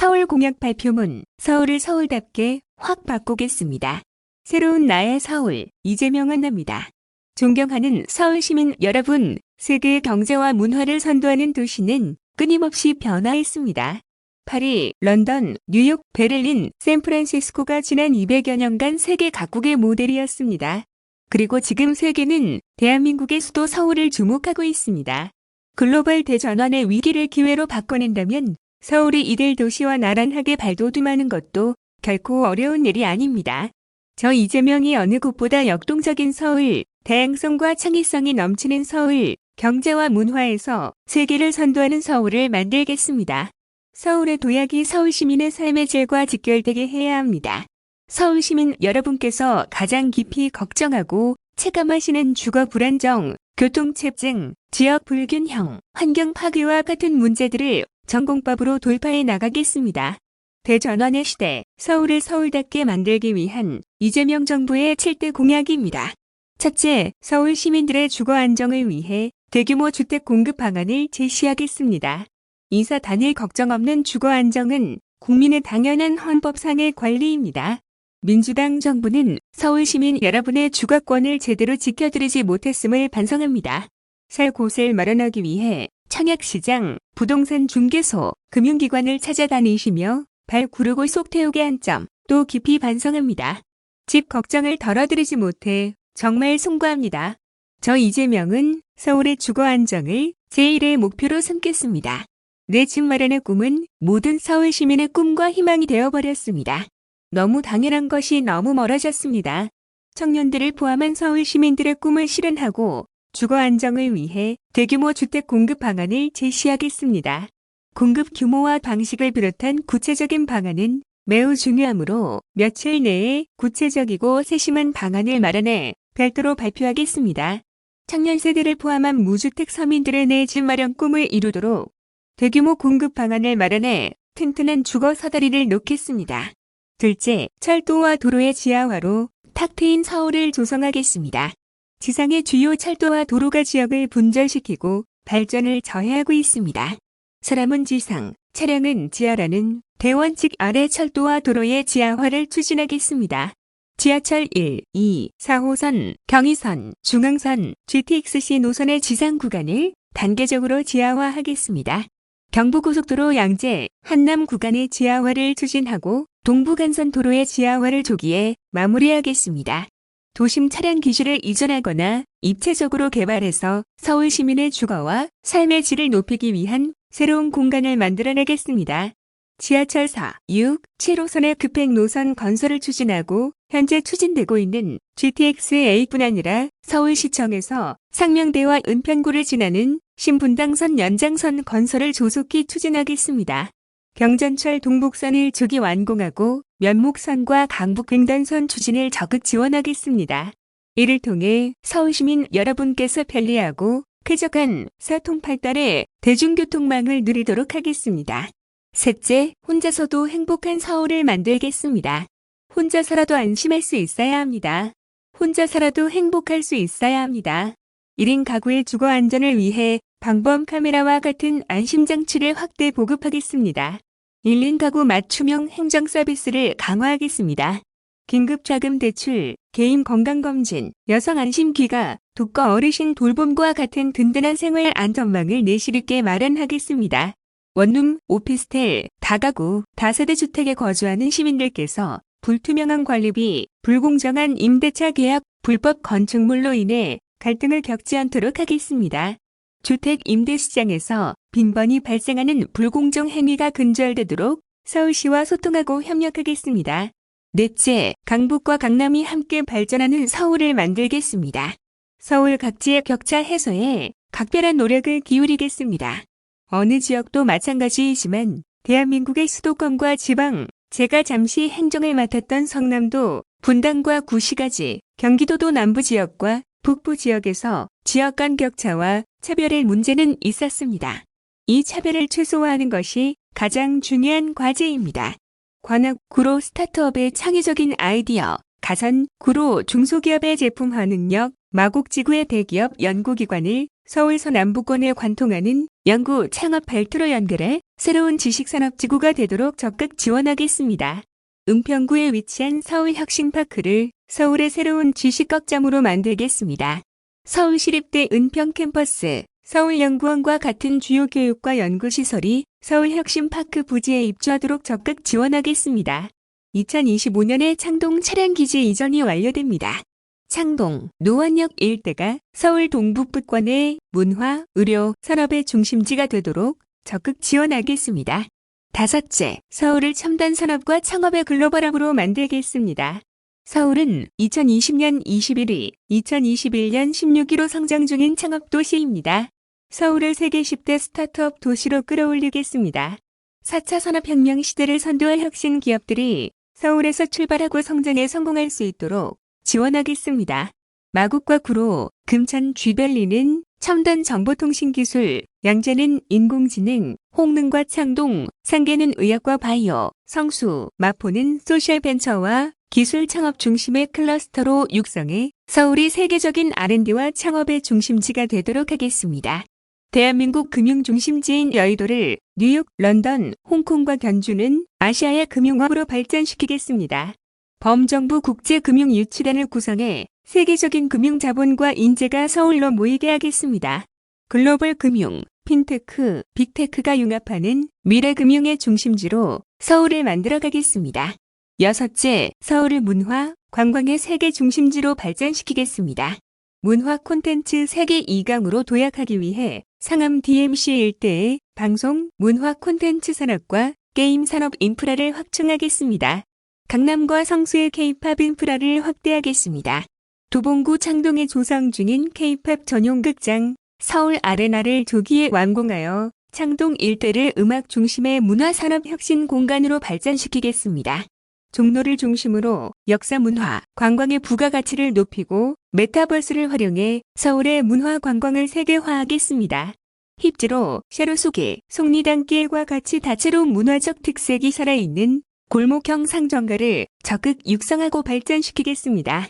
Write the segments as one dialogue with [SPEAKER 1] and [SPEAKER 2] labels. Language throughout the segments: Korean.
[SPEAKER 1] 서울 공약 발표문, 서울을 서울답게 확 바꾸겠습니다. 새로운 나의 서울, 이재명은 납니다. 존경하는 서울 시민 여러분, 세계 경제와 문화를 선도하는 도시는 끊임없이 변화했습니다. 파리, 런던, 뉴욕, 베를린, 샌프란시스코가 지난 200여 년간 세계 각국의 모델이었습니다. 그리고 지금 세계는 대한민국의 수도 서울을 주목하고 있습니다. 글로벌 대전환의 위기를 기회로 바꿔낸다면 서울이 이들 도시와 나란하게 발돋움하는 것도 결코 어려운 일이 아닙니다. 저 이재명이 어느 곳보다 역동적인 서울, 다양성과 창의성이 넘치는 서울, 경제와 문화에서 세계를 선도하는 서울을 만들겠습니다. 서울의 도약이 서울 시민의 삶의 질과 직결되게 해야 합니다. 서울 시민 여러분께서 가장 깊이 걱정하고 체감하시는 주거 불안정, 교통체증, 지역 불균형, 환경 파괴와 같은 문제들을 전공법으로 돌파해 나가겠습니다. 대전환의 시대, 서울을 서울답게 만들기 위한 이재명 정부의 7대 공약입니다. 첫째, 서울 시민들의 주거 안정을 위해 대규모 주택 공급 방안을 제시하겠습니다. 이사 단일 걱정 없는 주거 안정은 국민의 당연한 헌법상의 권리입니다. 민주당 정부는 서울 시민 여러분의 주거권을 제대로 지켜드리지 못했음을 반성합니다. 살 곳을 마련하기 위해 청약시장, 부동산 중개소, 금융기관을 찾아다니시며 발 구르고 속 태우게 한 점 또 깊이 반성합니다. 집 걱정을 덜어드리지 못해 정말 송구합니다. 저 이재명은 서울의 주거 안정을 제1의 목표로 삼겠습니다. 내 집 마련의 꿈은 모든 서울 시민의 꿈과 희망이 되어버렸습니다. 너무 당연한 것이 너무 멀어졌습니다. 청년들을 포함한 서울 시민들의 꿈을 실현하고 주거 안정을 위해 대규모 주택 공급 방안을 제시하겠습니다. 공급 규모와 방식을 비롯한 구체적인 방안은 매우 중요하므로 며칠 내에 구체적이고 세심한 방안을 마련해 별도로 발표하겠습니다. 청년 세대를 포함한 무주택 서민들의 내 집 마련 꿈을 이루도록 대규모 공급 방안을 마련해 튼튼한 주거 사다리를 놓겠습니다. 둘째, 철도와 도로의 지하화로 탁 트인 서울을 조성하겠습니다. 지상의 주요 철도와 도로가 지역을 분절시키고 발전을 저해하고 있습니다. 사람은 지상, 차량은 지하라는 대원칙 아래 철도와 도로의 지하화를 추진하겠습니다. 지하철 1, 2, 4호선, 경의선, 중앙선, GTX-C 노선의 지상 구간을 단계적으로 지하화하겠습니다. 경부고속도로 양재, 한남 구간의 지하화를 추진하고 동부간선 도로의 지하화를 조기에 마무리하겠습니다. 도심 차량 기지를 이전하거나 입체적으로 개발해서 서울 시민의 주거와 삶의 질을 높이기 위한 새로운 공간을 만들어내겠습니다. 지하철 4, 6, 7호선의 급행 노선 건설을 추진하고 현재 추진되고 있는 GTX-A뿐 아니라 서울시청에서 상명대와 은평구를 지나는 신분당선 연장선 건설을 조속히 추진하겠습니다. 경전철 동북선을 조기 완공하고 면목선과 강북횡단선 추진을 적극 지원하겠습니다. 이를 통해 서울시민 여러분께서 편리하고 쾌적한 사통 팔달의 대중교통망을 누리도록 하겠습니다. 셋째, 혼자서도 행복한 서울을 만들겠습니다. 혼자 살아도 안심할 수 있어야 합니다. 혼자 살아도 행복할 수 있어야 합니다. 1인 가구의 주거 안전을 위해 방범 카메라와 같은 안심장치를 확대 보급하겠습니다. 1인 가구 맞춤형 행정 서비스를 강화하겠습니다. 긴급 자금 대출, 개인 건강검진, 여성 안심기가, 독거 어르신 돌봄과 같은 든든한 생활 안전망을 내실 있게 마련하겠습니다. 원룸, 오피스텔, 다가구, 다세대 주택에 거주하는 시민들께서 불투명한 관리비, 불공정한 임대차 계약, 불법 건축물로 인해 갈등을 겪지 않도록 하겠습니다. 주택 임대 시장에서 빈번히 발생하는 불공정 행위가 근절되도록 서울시와 소통하고 협력하겠습니다. 넷째, 강북과 강남이 함께 발전하는 서울을 만들겠습니다. 서울 각지의 격차 해소에 각별한 노력을 기울이겠습니다. 어느 지역도 마찬가지이지만 대한민국의 수도권과 지방, 제가 잠시 행정을 맡았던 성남도 분당과 구시가지, 경기도도 남부 지역과 북부 지역에서 지역 간 격차와 차별의 문제는 있었습니다. 이 차별을 최소화하는 것이 가장 중요한 과제입니다. 관악 구로 스타트업의 창의적인 아이디어, 가선 구로 중소기업의 제품화 능력, 마곡지구의 대기업 연구기관을 서울 서 남부권에 관통하는 연구 창업 발트로 연결해 새로운 지식산업지구가 되도록 적극 지원하겠습니다. 은평구에 위치한 서울혁신파크를 서울의 새로운 지식극장으로 만들겠습니다. 서울시립대 은평 캠퍼스, 서울연구원과 같은 주요 교육과 연구시설이 서울혁신파크 부지에 입주하도록 적극 지원하겠습니다. 2025년에 창동 차량기지 이전이 완료됩니다. 창동, 노원역 일대가 서울 동북부권의 문화, 의료, 산업의 중심지가 되도록 적극 지원하겠습니다. 다섯째, 서울을 첨단 산업과 창업의 글로벌합으로 만들겠습니다. 서울은 2020년 21위, 2021년 16위로 성장 중인 창업 도시입니다. 서울을 세계 10대 스타트업 도시로 끌어올리겠습니다. 4차 산업혁명 시대를 선도할 혁신 기업들이 서울에서 출발하고 성장에 성공할 수 있도록 지원하겠습니다. 마곡과 구로, 금천 쥐별리는 첨단 정보통신기술, 양재는 인공지능, 홍릉과 창동, 상계는 의학과 바이오, 성수, 마포는 소셜벤처와 기술 창업 중심의 클러스터로 육성해 서울이 세계적인 R&D와 창업의 중심지가 되도록 하겠습니다. 대한민국 금융 중심지인 여의도를 뉴욕, 런던, 홍콩과 견주는 아시아의 금융업으로 발전시키겠습니다. 범정부 국제금융유치단을 구성해 세계적인 금융 자본과 인재가 서울로 모이게 하겠습니다. 글로벌 금융, 핀테크, 빅테크가 융합하는 미래 금융의 중심지로 서울을 만들어 가겠습니다. 여섯째, 서울을 문화, 관광의 세계 중심지로 발전시키겠습니다. 문화 콘텐츠 세계 2강으로 도약하기 위해 상암 DMC 일대의 방송, 문화 콘텐츠 산업과 게임 산업 인프라를 확충하겠습니다. 강남과 성수의 K-팝 인프라를 확대하겠습니다. 도봉구 창동에 조성 중인 K-팝 전용 극장 서울 아레나를 조기에 완공하여 창동 일대를 음악 중심의 문화산업 혁신 공간으로 발전시키겠습니다. 종로를 중심으로 역사 문화, 관광의 부가가치를 높이고 메타버스를 활용해 서울의 문화 관광을 세계화하겠습니다. 힙지로 샤로소개, 속리단길과 같이 다채로운 문화적 특색이 살아있는 골목형 상점가를 적극 육성하고 발전시키겠습니다.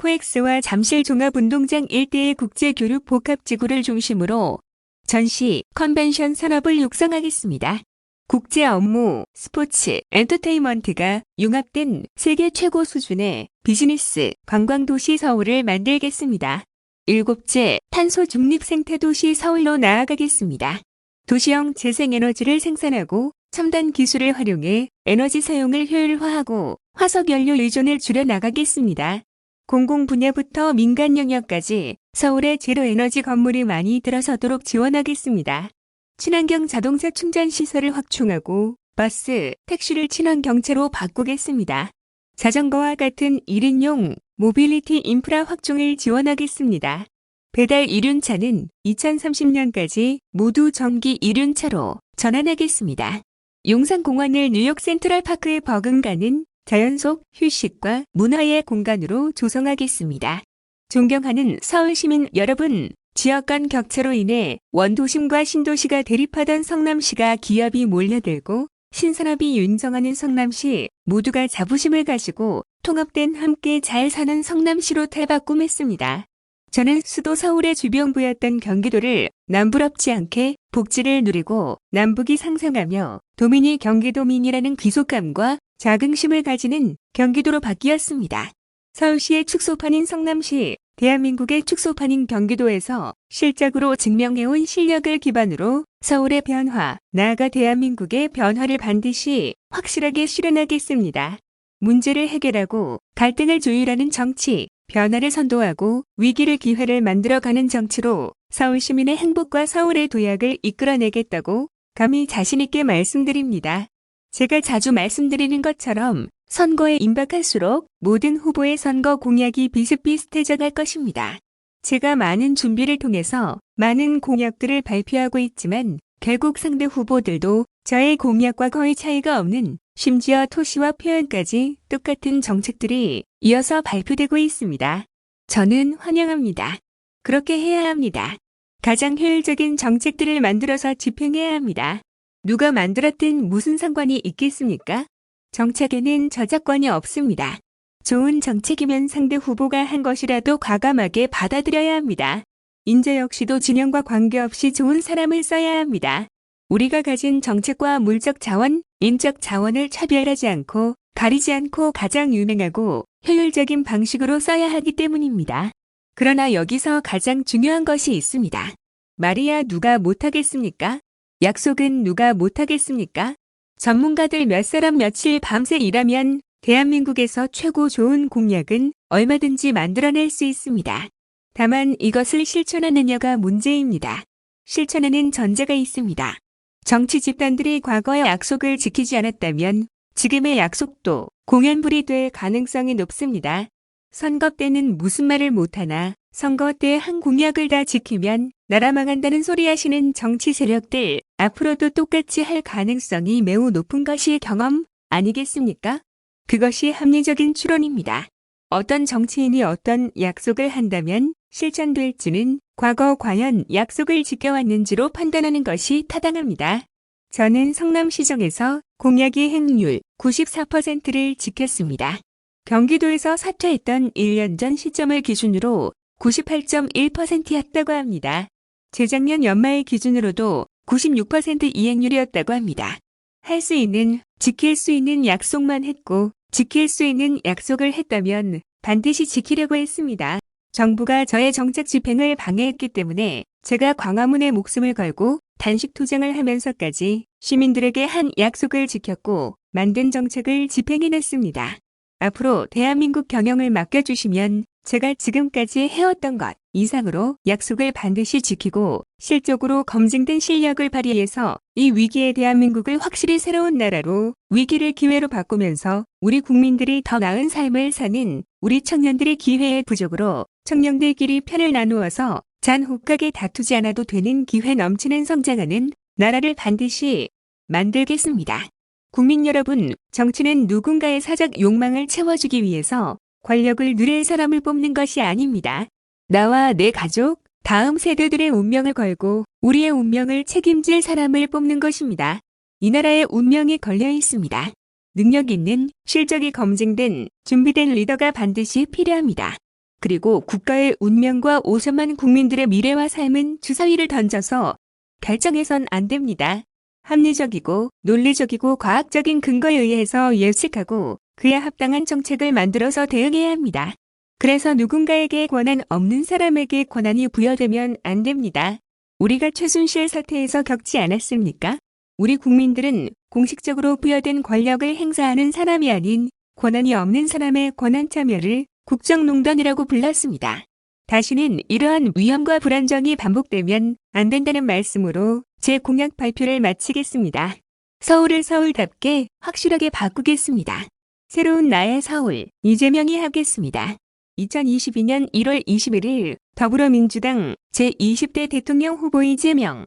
[SPEAKER 1] 코엑스와 잠실 종합운동장 일대의 국제교류 복합지구를 중심으로 전시, 컨벤션 산업을 육성하겠습니다. 국제 업무, 스포츠, 엔터테인먼트가 융합된 세계 최고 수준의 비즈니스, 관광도시 서울을 만들겠습니다. 일곱째, 탄소 중립 생태도시 서울로 나아가겠습니다. 도시형 재생에너지를 생산하고 첨단 기술을 활용해 에너지 사용을 효율화하고 화석연료 의존을 줄여나가겠습니다. 공공 분야부터 민간 영역까지 서울에 제로 에너지 건물이 많이 들어서도록 지원하겠습니다. 친환경 자동차 충전 시설을 확충하고 버스, 택시를 친환경차로 바꾸겠습니다. 자전거와 같은 1인용 모빌리티 인프라 확충을 지원하겠습니다. 배달 이륜차는 2030년까지 모두 전기 이륜차로 전환하겠습니다. 용산공원을 뉴욕 센트럴파크에 버금가는 자연 속 휴식과 문화의 공간으로 조성하겠습니다. 존경하는 서울 시민 여러분, 지역 간 격차로 인해 원도심과 신도시가 대립하던 성남시가 기업이 몰려들고 신산업이 윤정하는 성남시 모두가 자부심을 가지고 통합된 함께 잘 사는 성남시로 탈바꿈했습니다. 저는 수도 서울의 주변부였던 경기도를 남부럽지 않게 복지를 누리고 남북이 상생하며 도민이 경기도민이라는 귀속감과 자긍심을 가지는 경기도로 바뀌었습니다. 서울시의 축소판인 성남시, 대한민국의 축소판인 경기도에서 실적으로 증명해온 실력을 기반으로 서울의 변화, 나아가 대한민국의 변화를 반드시 확실하게 실현하겠습니다. 문제를 해결하고 갈등을 조율하는 정치, 변화를 선도하고 위기를 기회를 만들어가는 정치로 서울 시민의 행복과 서울의 도약을 이끌어내겠다고 감히 자신있게 말씀드립니다. 제가 자주 말씀드리는 것처럼 선거에 임박할수록 모든 후보의 선거 공약이 비슷비슷해져 갈 것입니다. 제가 많은 준비를 통해서 많은 공약들을 발표하고 있지만 결국 상대 후보들도 저의 공약과 거의 차이가 없는 심지어 토시와 표현까지 똑같은 정책들이 이어서 발표되고 있습니다. 저는 환영합니다. 그렇게 해야 합니다. 가장 효율적인 정책들을 만들어서 집행해야 합니다. 누가 만들었든 무슨 상관이 있겠습니까? 정책에는 저작권이 없습니다. 좋은 정책이면 상대 후보가 한 것이라도 과감하게 받아들여야 합니다. 인재 역시도 진영과 관계없이 좋은 사람을 써야 합니다. 우리가 가진 정책과 물적 자원, 인적 자원을 차별하지 않고 가리지 않고 가장 유명하고 효율적인 방식으로 써야 하기 때문입니다. 그러나 여기서 가장 중요한 것이 있습니다. 말이야 누가 못하겠습니까? 약속은 누가 못하겠습니까? 전문가들 몇 사람 며칠 밤새 일하면 대한민국에서 최고 좋은 공약은 얼마든지 만들어낼 수 있습니다. 다만 이것을 실천하느냐가 문제입니다. 실천에는 전제가 있습니다. 정치 집단들이 과거의 약속을 지키지 않았다면 지금의 약속도 공연불이 될 가능성이 높습니다. 선거 때는 무슨 말을 못하나 선거 때 한 공약을 다 지키면 나라 망한다는 소리 하시는 정치 세력들 앞으로도 똑같이 할 가능성이 매우 높은 것이 경험 아니겠습니까? 그것이 합리적인 추론입니다. 어떤 정치인이 어떤 약속을 한다면 실천될지는 과거 과연 약속을 지켜왔는지로 판단하는 것이 타당합니다. 저는 성남시정에서 공약의 행률 94%를 지켰습니다. 경기도에서 사퇴했던 1년 전 시점을 기준으로 98.1%였다고 합니다. 재작년 연말 기준으로도 96% 이행률이었다고 합니다. 할 수 있는, 지킬 수 있는 약속만 했고, 지킬 수 있는 약속을 했다면 반드시 지키려고 했습니다. 정부가 저의 정책 집행을 방해했기 때문에 제가 광화문에 목숨을 걸고 단식 투쟁을 하면서까지 시민들에게 한 약속을 지켰고 만든 정책을 집행해냈습니다. 앞으로 대한민국 경영을 맡겨주시면 제가 지금까지 해왔던 것 이상으로 약속을 반드시 지키고 실적으로 검증된 실력을 발휘해서 이 위기의 대한민국을 확실히 새로운 나라로 위기를 기회로 바꾸면서 우리 국민들이 더 나은 삶을 사는 우리 청년들의 기회의 부족으로 청년들끼리 편을 나누어서 잔혹하게 다투지 않아도 되는 기회 넘치는 성장하는 나라를 반드시 만들겠습니다. 국민 여러분, 정치는 누군가의 사적 욕망을 채워주기 위해서 권력을 누릴 사람을 뽑는 것이 아닙니다. 나와 내 가족, 다음 세대들의 운명을 걸고 우리의 운명을 책임질 사람을 뽑는 것입니다. 이 나라의 운명이 걸려 있습니다. 능력 있는, 실적이 검증된, 준비된 리더가 반드시 필요합니다. 그리고 국가의 운명과 5천만 국민들의 미래와 삶은 주사위를 던져서 결정해선 안 됩니다. 합리적이고 논리적이고 과학적인 근거에 의해서 예측하고 그에 합당한 정책을 만들어서 대응해야 합니다. 그래서 누군가에게 권한 없는 사람에게 권한이 부여되면 안 됩니다. 우리가 최순실 사태에서 겪지 않았습니까? 우리 국민들은 공식적으로 부여된 권력을 행사하는 사람이 아닌 권한이 없는 사람의 권한 참여를 국정농단이라고 불렀습니다. 다시는 이러한 위험과 불안정이 반복되면 안 된다는 말씀으로 제 공약 발표를 마치겠습니다. 서울을 서울답게 확실하게 바꾸겠습니다. 새로운 나의 서울, 이재명이 하겠습니다. 2022년 1월 21일 더불어민주당 제20대 대통령 후보 이재명